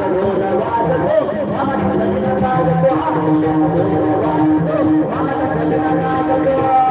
Thank you.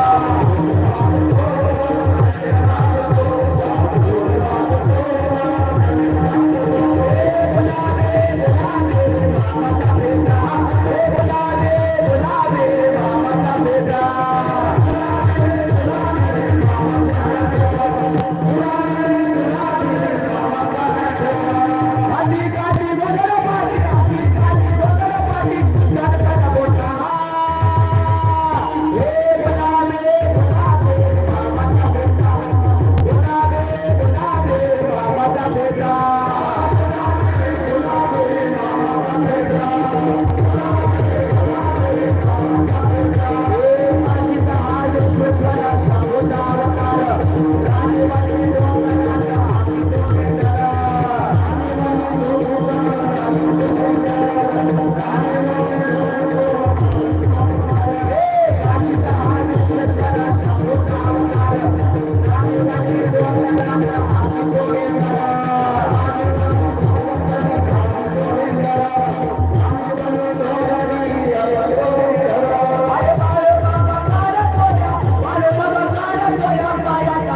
गायक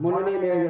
म्हणून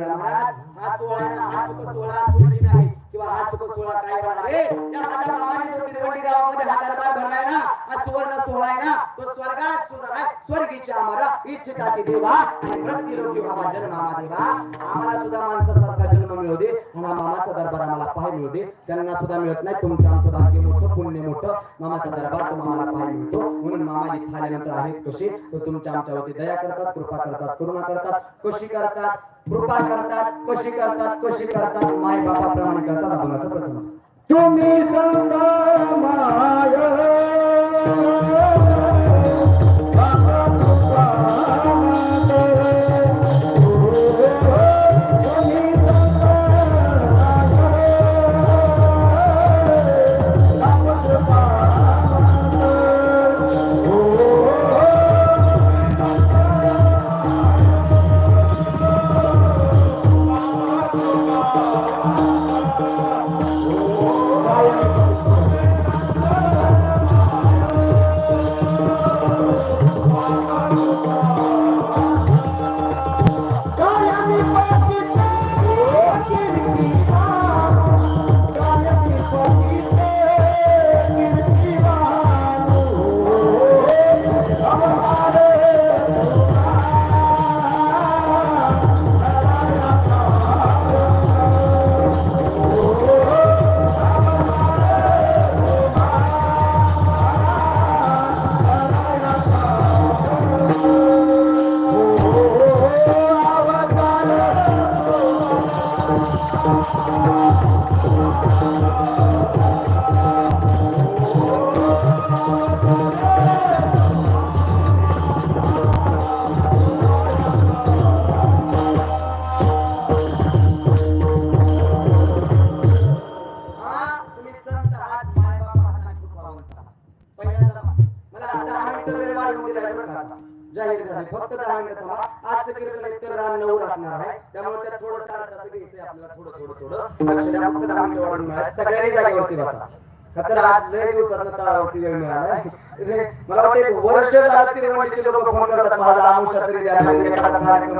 महाराज हा सोहळा हा सुख सोहळा नाही किंवा हा सुख सोहळा काय होणार रे त्या माझ्या जो गावामध्ये हा दरबार भरलाय ना हा सुवर्ण सोहळा आहे ना तो स्वर्गात सुद्धा नाही स्वर्गीच्या आम्हाला इच्छिता की देवा आणि मृत्यू लोकी बाबा जन्मा देवा आम्हाला सुद्धा माणसं जन्म मिळू दे आणि हा मामाचा दरबार आम्हाला पाहाय मिळू दे. त्यांना सुद्धा मिळत नाही. तुमचं आमचं भाग्य मोठं पुण्य मोठं. मामाचा दरबार तुम्हाला आम्हाला पाहाय मिळतो. म्हणून मामा इथं आल्यानंतर आहेत कसे? तर तुमच्या आमच्यावरती दया करतात कृपा करतात करुणा करतात. कशी करतात? कृपा करतात कशी करतात? कशी करतात? माय बापाप्रमाणे करतात आपण प्रथम. तुम्ही मला दहा मिनिटं खाता जाहीर झाले. फक्त दहा मिनिटं थांबा. आजचं कीर्तन एक तर रान नऊ राहणार आहे त्यामुळे त्यात थोडं टाळत असं घ्यायचंय आपल्याला थोडं थोडं थोडं लक्ष द्या फक्त दहा मिनिटं वाढून मिळाले सगळ्यांनी जागेवरती बसा खतर आज लय दिवसात तळावरती वेळ मिळाला मला वाटतं एक वर्ष झालं. तिरुवंडीचे लोक फोन करतात माझा आमुषा तरी द्या